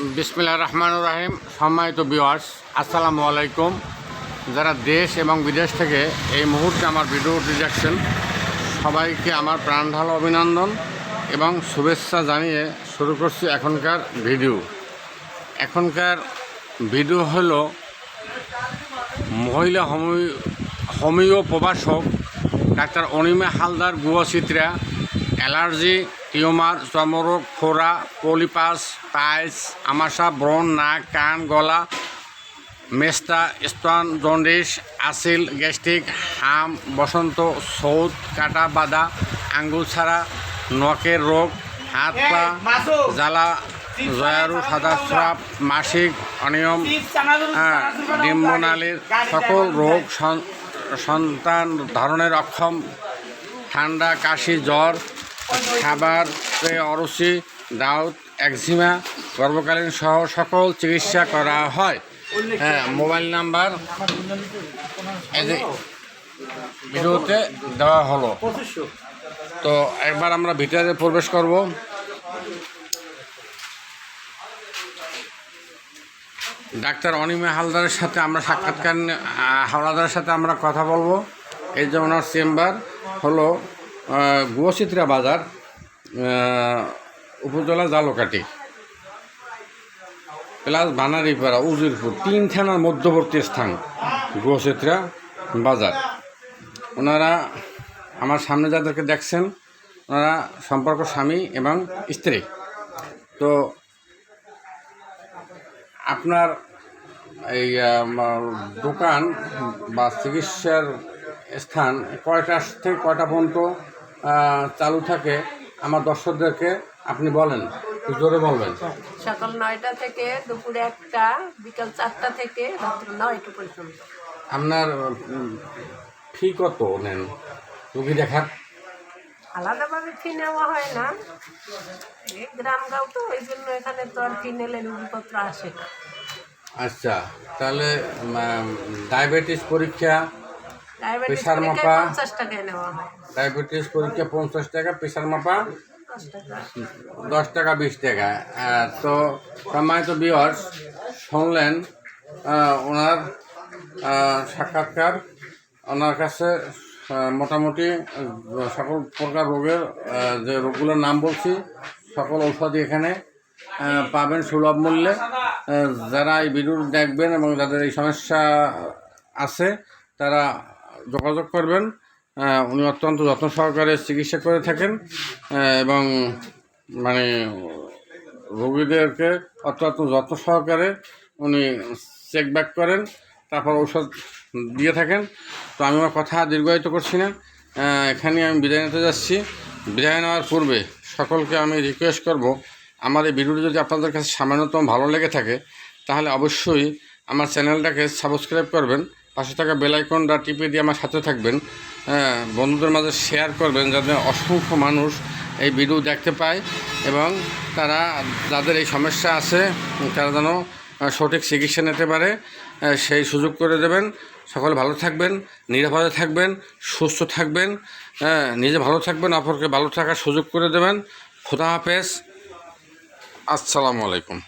বিসমিল্লা রহমান রাহিম, সম্মানিত বিওয়ার্স আসসালামু আলাইকুম। যারা দেশ এবং বিদেশ থেকে এই মুহূর্তে আমার ভিডিওটি দেখছেন সবাইকে আমার প্রাণ ঢালো অভিনন্দন এবং শুভেচ্ছা জানিয়ে শুরু করছি এখনকার ভিডিও এখনকার ভিডিও হলো মহিলা হোমিও প্রভাষক ডাক্তার অনিমা হালদার গুয়চিত্রা অ্যালার্জি টিউমার চর্মরোগ ফোড়া পলিপাস পাইলস আমাশা ব্রণ নাক কান গলা মেস্তা স্তন জন্ডিস আসিল গ্যাস্ট্রিক হাম বসন্ত সৌদ কাটা বাদা আঙ্গুল ছাড়া নখের রোগ হাত পা জ্বালা জয়ারু সাদা স্রাব মাসিক অনিয়ম হ্যাঁ, ডিম্বনালীর সকল রোগ সন্তান ধারণের অক্ষম ঠান্ডা কাশি জ্বর খাবার পেয়ে অরুচি দাউদ একজিমা, গর্ভকালীন সহ সকল চিকিৎসা করা হয়। হ্যাঁ মোবাইল নাম্বার ভিডিওতে দেওয়া হলো। তো একবার আমরা ভিতরে প্রবেশ করব। ডাক্তার অনিমা হালদারের সাথে আমরা সাক্ষাৎকার হাওলাদারের সাথে আমরা কথা বলব। এই যে ওনার চেম্বার হলো গুয়চিত্রা বাজার উপজেলা জালকাটি প্লাস বানারিপাড়া, উজিরপুর, তিন থানার মধ্যবর্তী স্থান গুয়চিত্রা বাজার। ওনারা আমার সামনে যাদেরকে দেখছেন, ওনারা সম্পর্ক স্বামী এবং স্ত্রী। তো আপনার এই দোকান বা চিকিৎসার স্থান কয়টা থেকে কয়টা পর্যন্ত? চালু থাকে আমার দর্শকদেরকে আপনি বলেন জোরে বলবেন। সকাল নয়টা থেকে দুপুরে একটা বিকাল চারটা থেকে রাত্র নয়টা পর্যন্ত। আপনার ফি কত নেন? রুগী দেখার? আলাদাভাবে ফি নেওয়া হয় না। এই গ্রামগাঁও তো ওই জন্য এখানে তো আর ফি নিলে রুগীপত্র আসে আচ্ছা তাহলে ডায়াবেটিস পরীক্ষা পরীক্ষায় মাপা? ডায়াবেটিস পরীক্ষা পঞ্চাশ টাকা প্রেশার মাপা। দশ টাকা। বিশ টাকা। তো সম্মানিত বিয়ার্স শুনলেন ওনার সাক্ষাৎকার। ওনার কাছে মোটামুটি সকল প্রকার রোগের যে রোগগুলোর নাম বলছি সকল ঔষধই এখানে পাবেন সুলভ মূল্যে। যারা এই ভিডিও দেখবেন এবং যাদের এই সমস্যা আছে তারা যোগাযোগ করবেন উনি অত্যন্ত যত্ন সহকারে চিকিৎসা করে থাকেন এবং মানে রোগীদেরকে অত্যন্ত যত্ন সহকারে উনি চেক ব্যাক করেন, তারপর ঔষধ দিয়ে থাকেন। তো আমি আমার কথা দীর্ঘায়িত করছি না এখানে আমি বিদায় নিতে যাচ্ছি। বিদায় নেওয়ার পূর্বে সকলকে আমি রিকোয়েস্ট করব, আমার এই ভিডিওটি যদি আপনাদের কাছে সামান্যতম ভালো লেগে থাকে, তাহলে অবশ্যই আমার চ্যানেলটাকে সাবস্ক্রাইব করবেন পাশে থাকা বেলাইকনটা টিপে দিয়ে আমার সাথে থাকবেন। হ্যাঁ, বন্ধুদের মাঝে শেয়ার করবেন যাতে অসংখ্য মানুষ এই ভিডিও দেখতে পায় এবং তারা যাদের এই সমস্যা আছে তারা যেন সঠিক চিকিৎসা নিতে পারে সেই সুযোগ করে দেবেন। সকলে ভালো থাকবেন নিরাপদে থাকবেন সুস্থ থাকবেন হ্যাঁ, নিজে ভালো থাকবেন অপরকে ভালো থাকার সুযোগ করে দেবেন। খোদা হাফেজ। আসসালামু আলাইকুম।